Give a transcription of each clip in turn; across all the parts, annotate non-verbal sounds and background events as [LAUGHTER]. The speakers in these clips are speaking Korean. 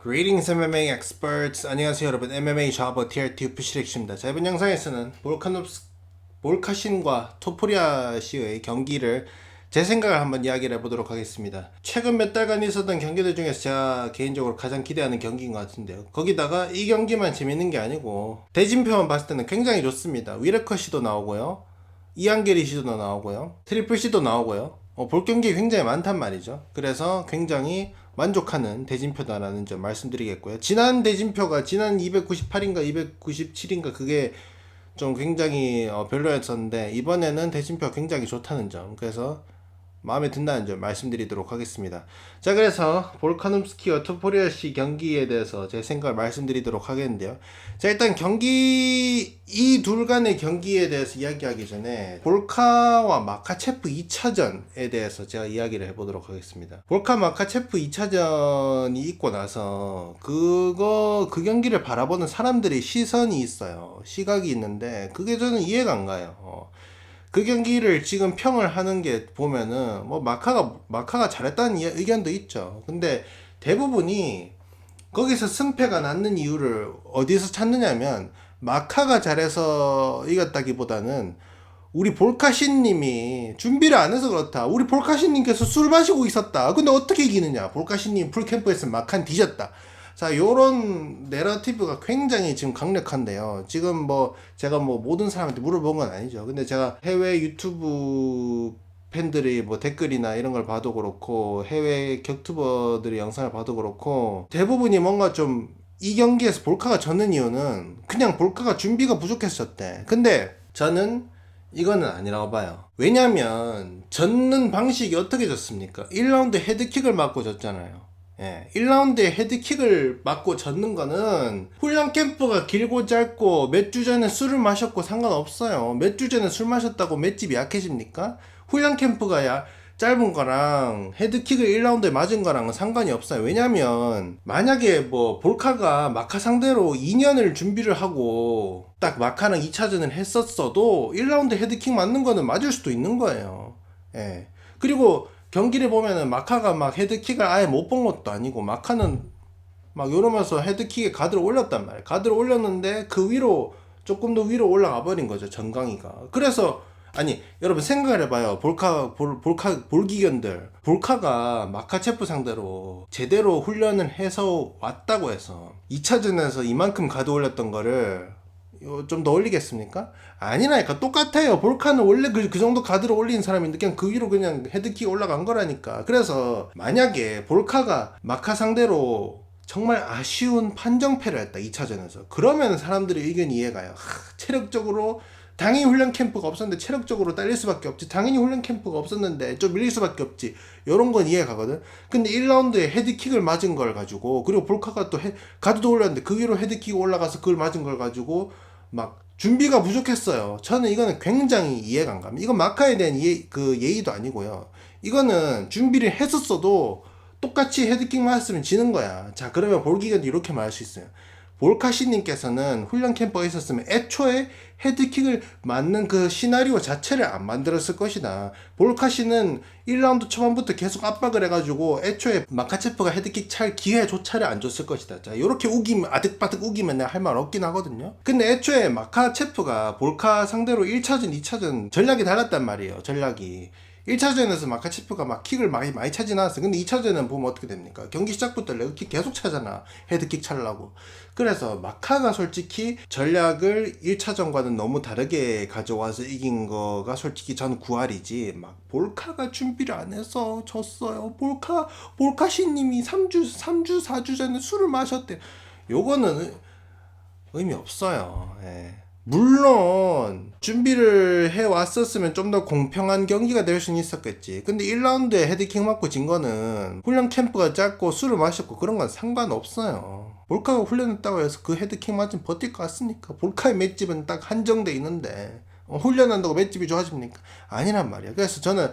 Greetings MMA experts. 안녕하세요 여러분. MMA 좌버 TRT 푸시렉입니다. 자 이번 영상에서는 볼카노스 볼카신과 토프리아 씨의 경기를 제 생각을 한번 이야기를 해보도록 하겠습니다. 최근 몇 달간 있었던 경기들 중에서 제가 개인적으로 가장 기대하는 경기인 것 같은데요. 거기다가 이 경기만 재밌는 게 아니고 대진표만 봤을 때는 굉장히 좋습니다. 위레커 씨도 나오고요. 이한계리 씨도 나오고요. 트리플 씨도 나오고요. 어, 볼 경기 굉장히 많단 말이죠. 그래서 굉장히 만족하는 대진표다라는 점 말씀드리겠고요. 지난 대진표가 지난 298인가 297인가 그게 좀 굉장히 어, 별로였었는데 이번에는 대진표 굉장히 좋다는 점. 그래서 마음에 든다는 점 말씀드리도록 하겠습니다. 자, 그래서 볼카눔스키와 토포리아 씨 경기에 대해서 제 생각을 말씀드리도록 하겠는데요. 자, 일단 경기 이 둘 간의 경기에 대해서 이야기하기 전에 볼카와 마카체프 2차전에 대해서 제가 이야기를 해보도록 하겠습니다. 볼카 마카체프 2차전이 있고 나서 그거 그 경기를 바라보는 사람들의 시선이 있어요. 시각이 있는데 그게 저는 이해가 안 가요. 어. 그 경기를 지금 평을 하는 게 보면은 뭐 마카가 마카가 잘했다는 이- 의견도 있죠. 근데 대부분이 거기서 승패가 났는 이유를 어디서 찾느냐면 마카가 잘해서 이겼다기보다는 우리 볼카신님이 준비를 안 해서 그렇다. 우리 볼카신님께서 술 마시고 있었다. 근데 어떻게 이기느냐? 볼카신님 풀캠프에서 마칸 뒤졌다. 자, 요런 내러티브가 굉장히 지금 강력한데요. 지금 뭐 제가 뭐 모든 사람한테 물어본 건 아니죠. 근데 제가 해외 유튜브 팬들이 뭐 댓글이나 이런 걸 봐도 그렇고 해외 격투버들의 영상을 봐도 그렇고 대부분이 뭔가 좀 이 경기에서 볼카가 졌는 이유는 그냥 볼카가 준비가 부족했었대. 근데 저는 이거는 아니라고 봐요. 왜냐면 졌는 방식이 어떻게 졌습니까? 1라운드 헤드킥을 맞고 졌잖아요. 예, 1라운드에 헤드킥을 맞고 졌는 거는 훈련 캠프가 길고 짧고 몇 주 전에 술을 마셨고 상관없어요. 몇 주 전에 술 마셨다고 맷집이 약해집니까? 훈련 캠프가 야, 짧은 거랑 헤드킥을 1라운드에 맞은 거랑은 상관이 없어요. 왜냐면 만약에 뭐 볼카가 마카 상대로 2년을 준비를 하고 딱 마카랑 2차전을 했었어도 1라운드 헤드킥 맞는 거는 맞을 수도 있는 거예요. 예. 그리고 경기를 보면은 마카가 막 헤드킥을 아예 못 본 것도 아니고 마카는 막 이러면서 헤드킥에 가드를 올렸단 말이에요. 가드를 올렸는데 그 위로 조금 더 위로 올라가 버린 거죠. 정강이가. 그래서 아니 여러분 생각을 해봐요. 볼카 볼, 볼카 볼기견들 볼카가 마카체프 상대로 제대로 훈련을 해서 왔다고 해서 2차전에서 이만큼 가드 올렸던 거를 좀 더 올리겠습니까? 아니라니까 똑같아요. 볼카는 원래 그, 그 정도 가드를 올린 사람인데 그냥 그 위로 그냥 헤드킥 올라간 거라니까. 그래서 만약에 볼카가 마카 상대로 정말 아쉬운 판정패를 했다 2차전에서 그러면 사람들의 의견이 이해가요. 하, 체력적으로 당연히 훈련 캠프가 없었는데 체력적으로 딸릴 수밖에 없지. 당연히 훈련 캠프가 없었는데 좀 밀릴 수밖에 없지. 요런 건 이해가거든. 근데 1라운드에 헤드킥을 맞은 걸 가지고 그리고 볼카가 또 헤, 가드도 올렸는데 그 위로 헤드킥 올라가서 그걸 맞은 걸 가지고 막 준비가 부족했어요. 저는 이거는 굉장히 이해가 안 갑니다. 이건 마카에 대한 이해, 그 예의도 아니고요. 이거는 준비를 했었어도 똑같이 헤드킥 맞았으면 지는 거야. 자, 그러면 볼기견도 이렇게 말할 수 있어요. 볼카시님께서는 훈련 캠프에 있었으면 애초에 헤드킥을 맞는 그 시나리오 자체를 안 만들었을 것이다. 볼카시는 1라운드 초반부터 계속 압박을 해가지고 애초에 마카체프가 헤드킥 찰 기회조차를 안 줬을 것이다. 자, 요렇게 우기면, 아득바득 우기면 할 말 없긴 하거든요. 근데 애초에 마카체프가 볼카 상대로 1차전, 2차전 전략이 달랐단 말이에요. 전략이. 1차전에서 마카체프가 막 킥을 많이 많이 차지 나왔어요. 근데 2차전은 보면 어떻게 됩니까? 경기 시작부터 레그킥 계속 차잖아. 헤드킥 차려고. 그래서 마카가 솔직히 전략을 1차전과는 너무 다르게 가져와서 이긴 거가 솔직히 저는 구할이지. 막 볼카가 준비를 안 해서 졌어요. 볼카 볼카시님이 3주 3주 4주 전에 술을 마셨대. 요거는 의미 없어요. 예. 물론 준비를 해 왔었으면 좀 더 공평한 경기가 될 수는 있었겠지. 근데 1라운드에 헤드킥 맞고 진 거는 훈련 캠프가 짧고 술을 마셨고 그런 건 상관없어요. 볼카가 훈련했다고 해서 그 헤드킥 맞으면 버틸 것 같습니까? 볼카의 맷집은 딱 한정돼 있는데 어, 훈련한다고 맷집이 좋아집니까? 아니란 말이야. 그래서 저는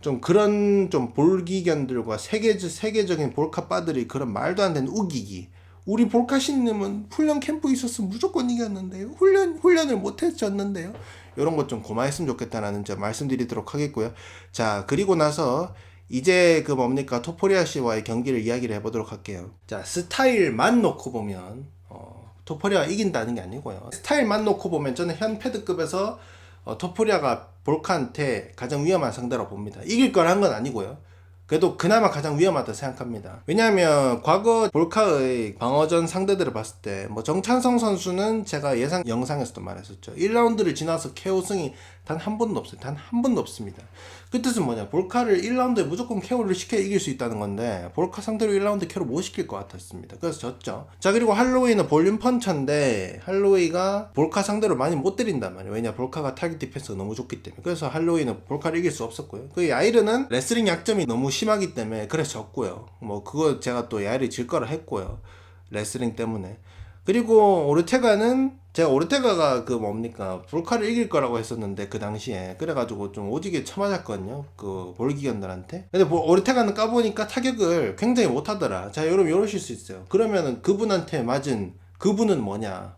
좀 그런 좀 볼기견들과 세계 세계적인 볼카빠들이 그런 말도 안 되는 우기기. 우리 볼카신님은 훈련 캠프 있었으면 무조건 이겼는데요. 훈련 훈련을 못 했었는데요. 이런 것 좀 고마했으면 좋겠다라는 점 말씀드리도록 하겠고요. 자 그리고 나서 이제 그 뭡니까 토포리아 씨와의 경기를 이야기를 해보도록 할게요. 자 스타일만 놓고 보면 어, 토포리아가 이긴다는 게 아니고요. 스타일만 놓고 보면 저는 현 패드급에서 어, 토포리아가 볼카한테 가장 위험한 상대라고 봅니다. 이길 거란 건 아니고요. 그래도 그나마 가장 위험하다 생각합니다. 왜냐하면 과거 볼카의 방어전 상대들을 봤을 때 뭐 정찬성 선수는 제가 예상 영상에서도 말했었죠. 1라운드를 지나서 KO승이 단 한 번도 없어요. 단 한 번도 없습니다. 그 뜻은 뭐냐? 볼카를 1라운드에 무조건 KO를 시켜 이길 수 있다는 건데 볼카 상대로 1라운드 KO를 못 시킬 것 같았습니다. 그래서 졌죠. 자 그리고 할로웨이는 볼륨 펀처인데 할로웨이가 볼카 상대로 많이 못 때린단 말이에요. 왜냐? 볼카가 타겟 디펜스가 너무 좋기 때문에. 그래서 할로웨이는 볼카를 이길 수 없었고요. 그 야이르는 레슬링 약점이 너무 심하기 때문에 그래서 졌고요. 뭐 그거 제가 또 야이르 질 거라 했고요. 레슬링 때문에. 그리고 오르테가는 제가 오르테가가 그 뭡니까? 볼카를 이길 거라고 했었는데 그 당시에. 그래가지고 좀 오지게 쳐맞았거든요. 그 볼기견들한테. 근데 뭐 오르테가는 까보니까 타격을 굉장히 못하더라. 자 여러분 이러실 수 있어요. 그러면은 그분한테 맞은 그분은 뭐냐?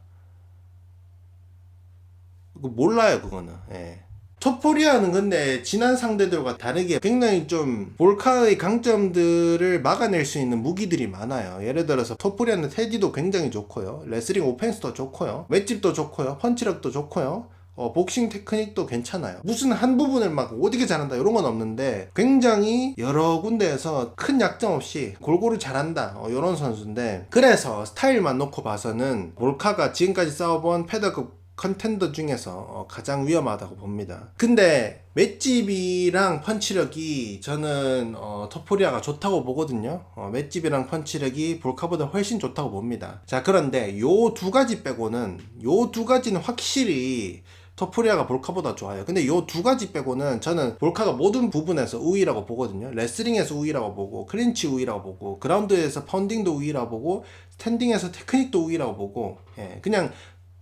그거 몰라요 그거는. 예. 토포리아는 근데 지난 상대들과 다르게 굉장히 좀 볼카의 강점들을 막아낼 수 있는 무기들이 많아요. 예를 들어서 토포리아는 테디도 굉장히 좋고요. 레슬링 오펜스도 좋고요. 맷집도 좋고요. 펀치력도 좋고요. 어, 복싱 테크닉도 괜찮아요. 무슨 한 부분을 막 어디게 잘한다 이런 건 없는데 굉장히 여러 군데에서 큰 약점 없이 골고루 잘한다 어, 이런 선수인데 그래서 스타일만 놓고 봐서는 몰카가 지금까지 싸워본 패더급 컨텐더 중에서 어, 가장 위험하다고 봅니다. 근데 맷집이랑 펀치력이 저는 어, 토포리아가 좋다고 보거든요. 어, 맷집이랑 펀치력이 볼카보다 훨씬 좋다고 봅니다. 자 그런데 요 두 가지 빼고는 요 두 가지는 확실히 토프리아가 볼카보다 좋아요. 근데 요 두 가지 빼고는 저는 볼카가 모든 부분에서 우위라고 보거든요. 레슬링에서 우위라고 보고, 클린치 우위라고 보고, 그라운드에서 펀딩도 우위라고 보고, 스탠딩에서 테크닉도 우위라고 보고, 예, 그냥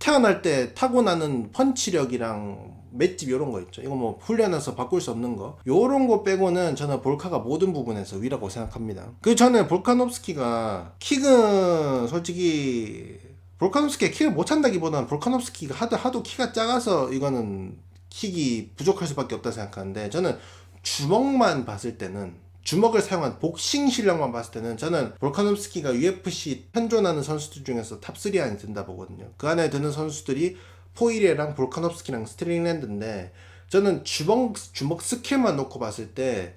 태어날 때 타고나는 펀치력이랑 맷집 이런 거 있죠. 이거 뭐 훈련해서 바꿀 수 없는 거. 요런 거 빼고는 저는 볼카가 모든 부분에서 위라고 생각합니다. 그 전에 볼카노프스키가 킥은 솔직히 볼카노프스키가 킥을 못 찬다기보다는 볼카노프스키가 하도 하도 키가 작아서 이거는 킥이 부족할 수밖에 없다 생각하는데 저는 주먹만 봤을 때는 주먹을 사용한 복싱 실력만 봤을 때는 저는 볼카노프스키가 UFC 현존하는 선수들 중에서 탑3 안에 든다 보거든요. 그 안에 드는 선수들이 포이레랑 볼카노프스키랑 스트링랜드인데 저는 주먹 주먹 스킬만 놓고 봤을 때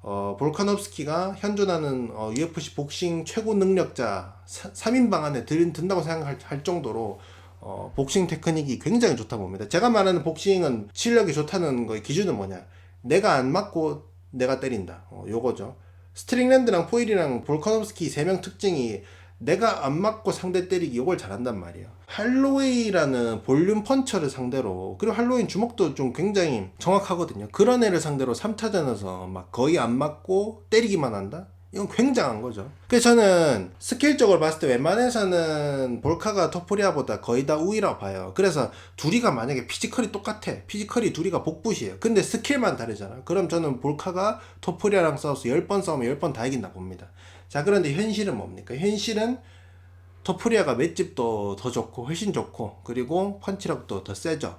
어, 볼카노프스키가 현존하는 어, UFC 복싱 최고 능력자 3 인방 안에 들, 든다고 생각할 할 정도로 어, 복싱 테크닉이 굉장히 좋다 봅니다. 제가 말하는 복싱은 실력이 좋다는 거의 기준은 뭐냐? 내가 안 맞고 내가 때린다. 어, 요거죠. 스트링랜드랑 포일이랑 볼카노프스키 세명 특징이 내가 안 맞고 상대 때리기 요걸 잘한단 말이에요. 할로웨이라는 볼륨 펀처를 상대로 그리고 할로웨이 주먹도 좀 굉장히 정확하거든요. 그런 애를 상대로 3차전에서 막 거의 안 맞고 때리기만 한다? 이건 굉장한 거죠. 그래서 저는 스킬적으로 봤을 때 웬만해서는 볼카가 토포리아보다 거의 다 우위라고 봐요. 그래서 둘이가 만약에 피지컬이 똑같아. 피지컬이 둘이가 복붙이에요. 근데 스킬만 다르잖아. 그럼 저는 볼카가 토포리아랑 싸워서 10번 싸우면 10번 다 이긴다 봅니다. 자, 그런데 현실은 뭡니까? 현실은 토프리아가 맷집도 더 좋고 훨씬 좋고 그리고 펀치력도 더 세죠.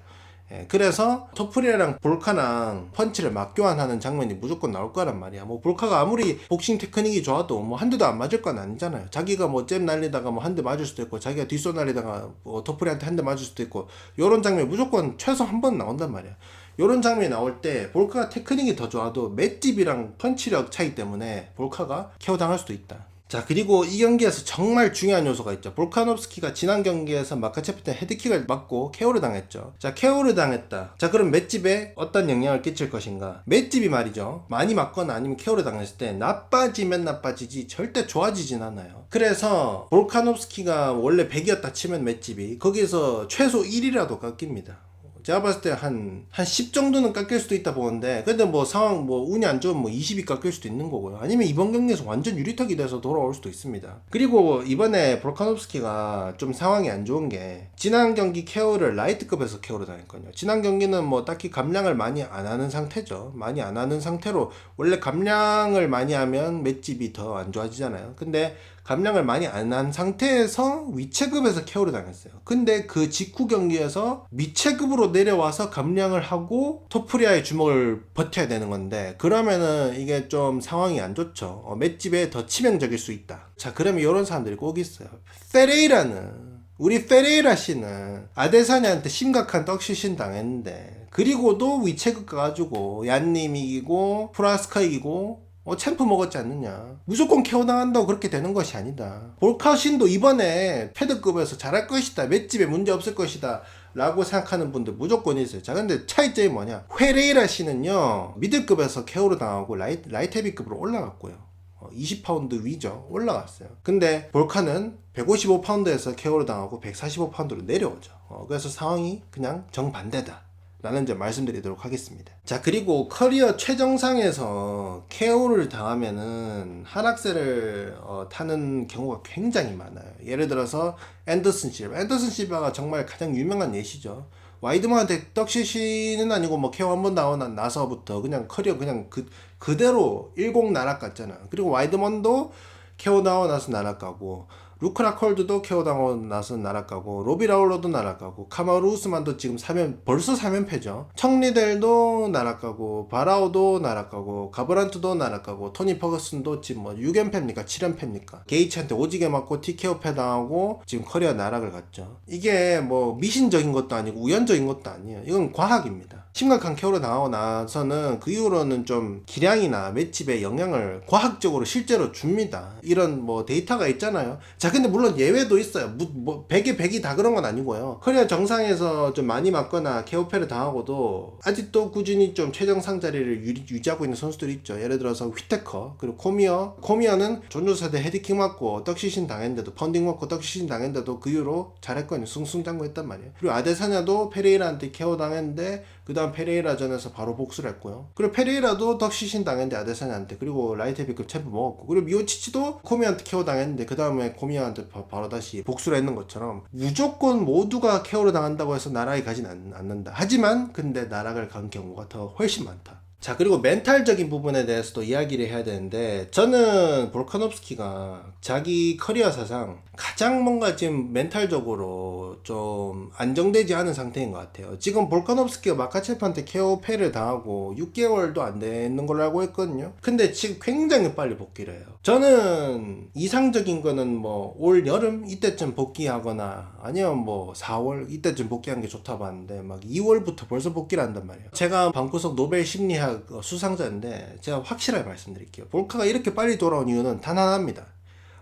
예, 그래서 토프리아랑 볼카랑 펀치를 맞교환하는 장면이 무조건 나올 거란 말이야. 뭐 볼카가 아무리 복싱 테크닉이 좋아도 뭐 한 대도 안 맞을 건 아니잖아요. 자기가 뭐 잽 날리다가 뭐 한 대 맞을 수도 있고 자기가 뒷손 날리다가 뭐 토프리한테 한 대 맞을 수도 있고 요런 장면 무조건 최소 한 번 나온단 말이야. 요런 장면이 나올 때 볼카가 테크닉이 더 좋아도 맷집이랑 펀치력 차이 때문에 볼카가 케어 당할 수도 있다. 자 그리고 이 경기에서 정말 중요한 요소가 있죠. 볼카노프스키가 지난 경기에서 마카체프 때 헤드킥을 맞고 케어를 당했죠. 자 케어를 당했다. 자 그럼 맷집에 어떤 영향을 끼칠 것인가? 맷집이 말이죠. 많이 맞거나 아니면 케어를 당했을 때 나빠지면 나빠지지 절대 좋아지진 않아요. 그래서 볼카노프스키가 원래 100이었다 치면 맷집이 거기에서 최소 1이라도 깎입니다 제가 봤을 때 한, 한 10 정도는 깎일 수도 있다 보는데, 근데 뭐 상황, 뭐 운이 안 좋으면 뭐 20이 깎일 수도 있는 거고요. 아니면 이번 경기에서 완전 유리턱이 돼서 돌아올 수도 있습니다. 그리고 이번에 볼카노프스키가 좀 상황이 안 좋은 게, 지난 경기 케어를 라이트급에서 케어를 당했거든요. 지난 경기는 뭐 딱히 감량을 많이 안 하는 상태죠. 많이 안 하는 상태로, 원래 감량을 많이 하면 맷집이 더 안 좋아지잖아요. 근데 감량을 많이 안 한 상태에서 위체급에서 KO를 당했어요. 근데 그 직후 경기에서 미체급으로 내려와서 감량을 하고 토프리아의 주먹을 버텨야 되는 건데 그러면은 이게 좀 상황이 안 좋죠. 어, 맷집에 더 치명적일 수 있다. 자, 그러면 이런 사람들이 꼭 있어요. 페레이라는 우리 페레이라 씨는 아데사냐한테 심각한 떡시신 당했는데 그리고도 위체급 가가지고 얀님 이기고 프라스카 이기고 어, 챔프 먹었지 않느냐. 무조건 케어 당한다고 그렇게 되는 것이 아니다. 볼카신도 이번에 패드급에서 잘할 것이다. 맷집에 문제 없을 것이다. 라고 생각하는 분들 무조건 있어요. 자, 근데 차이점이 뭐냐. 회레이라 씨는요, 미들급에서 케어를 당하고 라이, 라이트 헤비급으로 올라갔고요. 어, 20파운드 위죠. 올라갔어요. 근데 볼카는 155파운드에서 케어를 당하고 145파운드로 내려오죠. 어, 그래서 상황이 그냥 정반대다. 라는 점 말씀드리도록 하겠습니다. 자, 그리고 커리어 최정상에서 KO를 당하면은 하락세를 어, 타는 경우가 굉장히 많아요. 예를 들어서 앤더슨 실바. 앤더슨 실바가 정말 가장 유명한 예시죠. 와이드먼한테 떡시시는 아니고 뭐 KO 한번 나오고 나서부터 그냥 커리어 그냥 그, 그대로 10 날아갔잖아. 그리고 와이드먼도 KO 나오고 나서 날아가고 루크라 KO 당하고 나서 날아가고 로비 라울러도 날아가고 카마루 우스만도 지금 3연 벌써 3연패죠. 청리델도 날아가고 바라오도 날아가고 가브란트도 날아가고 토니 퍼거슨도 지금 뭐 6연패입니까 7연패입니까 게이츠한테 오지게 맞고 TKO 패 당하고 지금 커리어 나락을 갔죠. 이게 뭐 미신적인 것도 아니고 우연적인 것도 아니에요. 이건 과학입니다. 심각한 KO를 당하고 나서는 그 이후로는 좀 기량이나 맷집에 영향을 과학적으로 실제로 줍니다. 이런 뭐 데이터가 있잖아요. 자, 근데 물론 예외도 있어요. 무, 뭐 100에 100이 다 그런 건 아니고요. 커리어 정상에서 좀 많이 맞거나 KO패를 당하고도 아직도 꾸준히 좀 최정상 자리를 유, 유지하고 있는 선수들이 있죠. 예를 들어서 휘테커, 그리고 코미어. 코미어는 존조사대 헤드킥 맞고 떡시신 당했는데도 펀딩 맞고 떡시신 당했는데도 그 이후로 잘했거든요. 숭숭장구했단 말이에요. 그리고 아데사냐도 페레이라한테 KO 당했는데 그 다음 페레이라전에서 바로 복수를 했고요. 그리고 페레이라도 덕시신 당했는데 아데사냐한테 그리고 라이트 헤비급 챔프 먹었고 그리고 미오치치도 코미한테 KO 당했는데 그 다음에 코미한테 바, 로 다시 복수를 했는 것처럼 무조건 모두가 KO를 당한다고 해서 나락에 가진 않, 않는다. 하지만 근데 나락을 간 경우가 더 훨씬 많다. 자 그리고 멘탈적인 부분에 대해서도 이야기를 해야 되는데 저는 볼카nov스키가 자기 커리어 사상 가장 뭔가 지금 멘탈적으로 좀 안정되지 않은 상태인 것 같아요. 지금 볼카nov스키가 마카체프한테 케어패를 당하고 6개월도 안 되는 걸로 알고 있거든요. 근데 지금 굉장히 빨리 복귀를 해요. 저는 이상적인 거는 뭐 올 여름 이때쯤 복귀하거나 아니면 뭐 4월 이때쯤 복귀한 게 좋다 봤는데 막 2월부터 벌써 복귀를 한단 말이에요. 제가 방구석 노벨 심리학 어, 수상자인데 제가 확실하게 말씀드릴게요. 볼카가 이렇게 빨리 돌아온 이유는 단 하나입니다.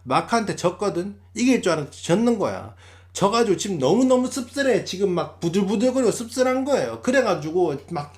마카한테 졌거든? 이길 줄 알았는데 졌는 거야. 져가지고 지금 너무너무 씁쓸해. 지금 막 부들부들거리고 씁쓸한 거예요. 그래가지고 막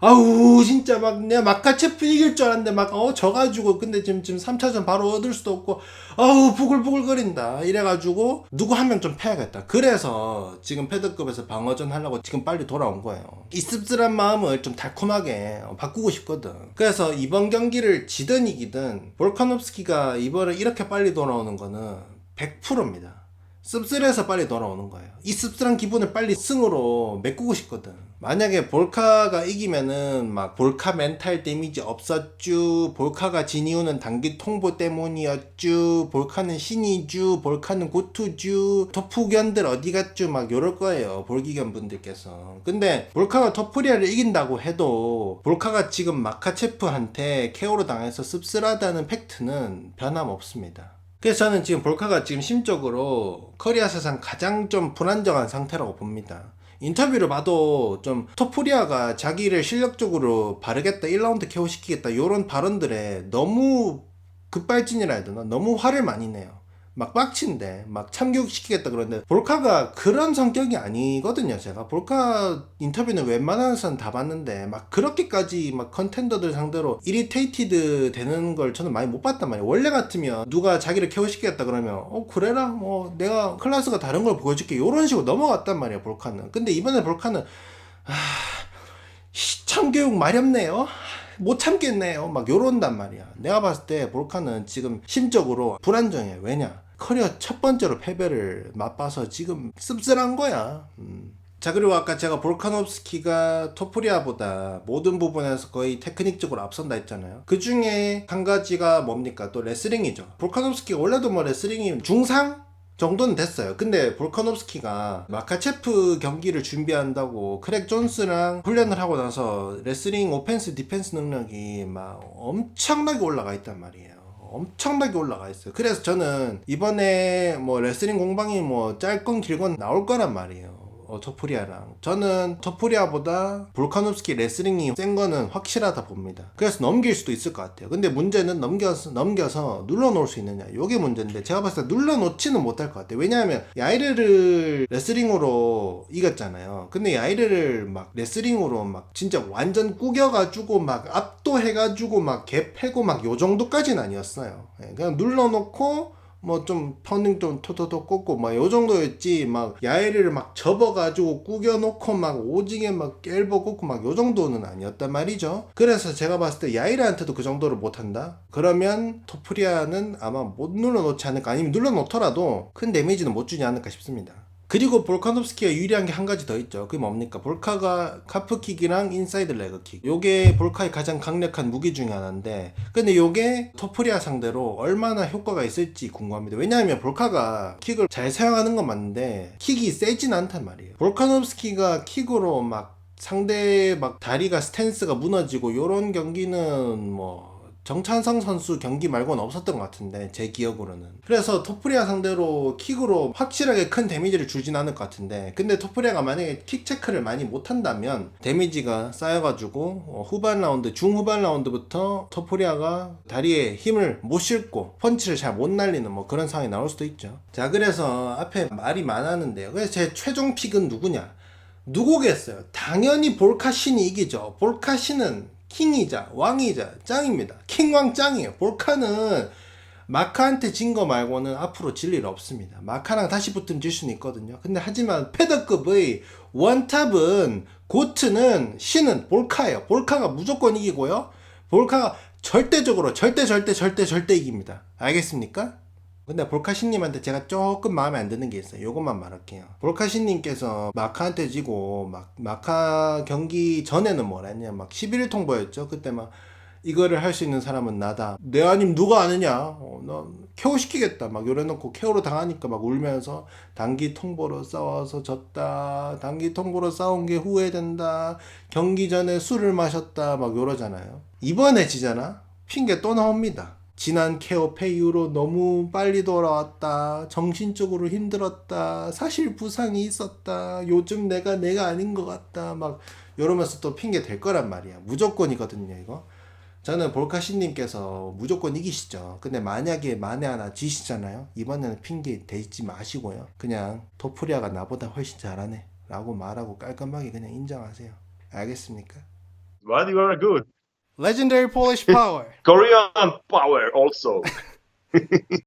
아우 진짜 막 내가 마카체프 이길 줄 알았는데 막 어 져가지고 근데 지금 지금 3차전 바로 얻을 수도 없고 아우 부글부글거린다. 이래가지고 누구 한 명 좀 패야겠다. 그래서 지금 패드급에서 방어전 하려고 지금 빨리 돌아온 거예요. 이 씁쓸한 마음을 좀 달콤하게 어, 바꾸고 싶거든. 그래서 이번 경기를 지든 이기든 볼카nov스키가 이번에 이렇게 빨리 돌아오는 거는 100%입니다. 씁쓸해서 빨리 돌아오는 거예요. 이 씁쓸한 기분을 빨리 승으로 메꾸고 싶거든. 만약에 볼카가 이기면은 막 볼카 멘탈 데미지 없었쥬, 볼카가 진 이유는 단기 통보 때문이었쥬, 볼카는 신이쥬, 볼카는 고투쥬, 토프견들 어디 갔쥬, 막 이럴 거예요. 볼기견 분들께서. 근데 볼카가 토프리아를 이긴다고 해도 볼카가 지금 마카체프한테 케어로 당해서 씁쓸하다는 팩트는 변함없습니다. 그래서 저는 지금 볼카가 지금 심적으로 커리어 사상 가장 좀 불안정한 상태라고 봅니다. 인터뷰를 봐도 좀 토프리아가 자기를 실력적으로 바르겠다 1라운드 KO 시키겠다 이런 발언들에 너무 급발진이라 해야 되나 너무 화를 많이 내요. 막 빡친데 막 참교육시키겠다 그러는데 볼카가 그런 성격이 아니거든요 제가. 볼카 인터뷰는 웬만한 선 다 봤는데 막 그렇게까지 막 컨텐더들 상대로 이리테이티드 되는 걸 저는 많이 못 봤단 말이에요. 원래 같으면 누가 자기를 케어시키겠다 그러면 어 그래라? 뭐 내가 클래스가 다른 걸 보여줄게. 이런 식으로 넘어갔단 말이에요 볼카는. 근데 이번에 볼카는 아 참교육 마렵네요. 못 참겠네요. 막 요런단 말이야. 내가 봤을 때 볼카는 지금 심적으로 불안정해. 왜냐 커리어 첫 번째로 패배를 맛봐서 지금 씁쓸한 거야. 음. 자 그리고 아까 제가 볼카nov스키가 토프리아보다 모든 부분에서 거의 테크닉적으로 앞선다 했잖아요 그 중에 한 가지가 뭡니까 또 레슬링이죠 볼카nov스키가 원래도 뭐 레슬링이 중상 정도는 됐어요. 근데 볼카nov스키가 마카체프 경기를 준비한다고 크랙 존스랑 훈련을 하고 나서 레슬링 오펜스 디펜스 능력이 막 엄청나게 올라가 있단 말이에요. 엄청나게 올라가 있어요. 그래서 저는 이번에 뭐 레슬링 공방이 뭐 짧건 길건 나올 거란 말이에요. 어, 토프리아랑 저는 토프리아보다 볼카nov스키 레슬링이 센 거는 확실하다 봅니다. 그래서 넘길 수도 있을 것 같아요. 근데 문제는 넘겨서 넘겨서 눌러놓을 수 있느냐. 요게 문제인데 제가 봤을 때 눌러놓지는 못할 것 같아요. 왜냐하면 야이르를 레슬링으로 이겼잖아요. 근데 야이르를 막 레슬링으로 막 진짜 완전 꾸겨가지고 막 압도해가지고 막개 패고 막 요 정도까지는 아니었어요. 예, 그냥 눌러놓고 뭐좀 퍼닝 좀 토토토 꽂고 막 요 정도였지. 막 야외를 막 접어가지고 구겨놓고 막 오지게 막 깰버 꽂고 막 요 정도는 아니었단 말이죠. 그래서 제가 봤을 때 야이르한테도 그 정도를 못한다. 그러면 토프리아는 아마 못 눌러놓지 않을까? 아니면 눌러놓더라도 큰 데미지는 못 주지 않을까 싶습니다 그리고 볼카nov스키가 유리한 게 한 가지 더 있죠. 그게 뭡니까? 볼카가 카프킥이랑 인사이드 레그킥. 요게 볼카의 가장 강력한 무기 중에 하나인데, 근데 요게 토프리아 상대로 얼마나 효과가 있을지 궁금합니다. 왜냐하면 볼카가 킥을 잘 사용하는 건 맞는데, 킥이 세진 않단 말이에요. 볼카nov스키가 킥으로 막 상대 막 다리가 스탠스가 무너지고 요런 경기는 뭐 정찬성 선수 경기 말고는 없었던 것 같은데 제 기억으로는. 그래서 토프리아 상대로 킥으로 확실하게 큰 데미지를 주진 않을 것 같은데 근데 토프리아가 만약에 킥 체크를 많이 못한다면 데미지가 쌓여가지고 어, 후반 라운드 중후반 라운드부터 토프리아가 다리에 힘을 못 실고 펀치를 잘 못 날리는 뭐 그런 상황이 나올 수도 있죠. 자 그래서 앞에 말이 많았는데요. 그래서 제 최종 픽은 누구냐? 누구겠어요? 당연히 볼카신이 이기죠. 볼카신은 킹이자 왕이자 짱입니다. 킹왕 짱이에요. 볼카는 마카한테 진 거 말고는 앞으로 질 일 없습니다. 마카랑 다시 붙으면 질 수는 있거든요. 근데 하지만 패더급의 원탑은 고트는 신은 볼카예요. 볼카가 무조건 이기고요. 볼카가 절대적으로 절대 절대 절대 절대 이깁니다. 알겠습니까? 근데 볼카신님한테 제가 조금 마음에 안 드는 게 있어요. 요것만 말할게요. 볼카신님께서 마카한테 지고 막 마카 경기 전에는 뭐라 했냐 막 11일 통보였죠. 그때 막 이거를 할 수 있는 사람은 나다. 내 아님 누가 아느냐? 어, 나 케어 시키겠다. 막 이래놓고 케어로 당하니까 막 울면서 단기 통보로 싸워서 졌다. 단기 통보로 싸운 게 후회된다. 경기 전에 술을 마셨다. 막 이러잖아요. 이번에 지잖아? 핑계 또 나옵니다. 지난 케어 페 이후로 너무 빨리 돌아왔다. 정신적으로 힘들었다. 사실 부상이 있었다. 요즘 내가 내가 아닌 것 같다. 막 이러면서 또 핑계 될 거란 말이야. 무조건이거든요, 이거. 저는 볼카신님께서 무조건 이기시죠. 근데 만약에 만에 하나 지시잖아요. 이번에는 핑계 대지 마시고요. 그냥 토프리아가 나보다 훨씬 잘하네. 라고 말하고 깔끔하게 그냥 인정하세요. 알겠습니까? But you are good. Legendary Polish Power. Korean power also. [LAUGHS]